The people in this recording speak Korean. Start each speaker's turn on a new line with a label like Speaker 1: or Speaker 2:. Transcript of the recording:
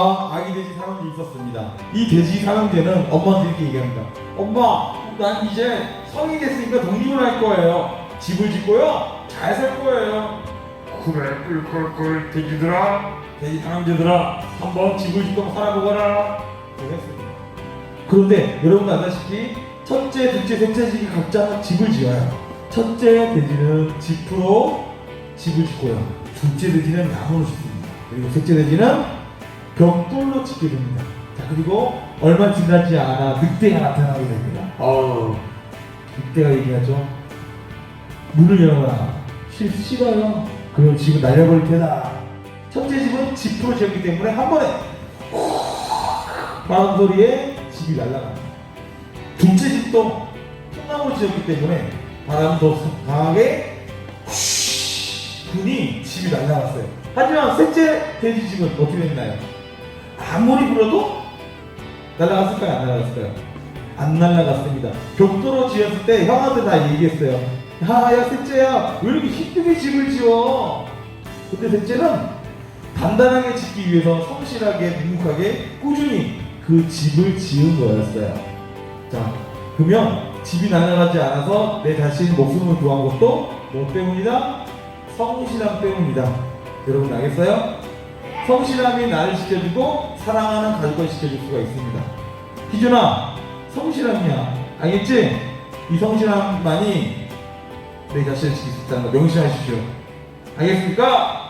Speaker 1: 아기 돼지 삼형제 있었습니다. 이 돼지 삼형제는 엄마한테 이렇게 얘기합니다. 엄마, 난 이제 성이 됐으니까 독립을 할 거예요. 집을 짓고요. 잘 살 거예요. 그래, 꿀꿀꿀 돼지들아, 돼지 삼형제들아, 한번 집을 짓고 살아보거라. 그랬습니다. 그런데 여러분 아다시피 첫째, 둘째, 셋째 집이 각자 집을 지어요. 첫째 돼지는 집으로 집을 짓고요. 둘째 돼지는 나무로 짓습니다. 그리고 셋째 돼지는 벽돌로 짓게 됩니다. 자 그리고 얼마 지나지 않아 늑대가 나타나게 됩니다. 어 늑대가 얘기하죠. 문을 열어라. 싫, 싫어요. 그럼 집을 날려버릴 테다. 첫째 집은 집으로 지었기 때문에 한 번에 바람 소리에 집이 날아갑니다. 둘째 집도 통나무로 지었기 때문에 바람이 더 강하게 분이 집이 날아갔어요. 하지만 셋째 돼지 집은 어떻게 됐나요? 아무리 불어도 날아갔을까요? 안 날아갔을까요? 안 날아갔습니다. 벽돌로 지었을 때 형한테 다 얘기했어요. 야, 야, 셋째야, 왜 이렇게 힘들게 집을 지어? 근데 셋째는 단단하게 짓기 위해서 성실하게, 묵묵하게, 꾸준히 그 집을 지은 거였어요. 자, 그러면 집이 날아가지 않아서 내 자신 목숨을 구한 것도 뭐 때문이다? 성실함 때문이다. 여러분 알겠어요? 성실함이 나를 지켜주고 사랑하는 가족을 지켜줄 수가 있습니다. 희준아, 성실함이야. 알겠지? 이 성실함만이 내 자신을 지킬 수 있다는 거 명심하십시오. 알겠습니까?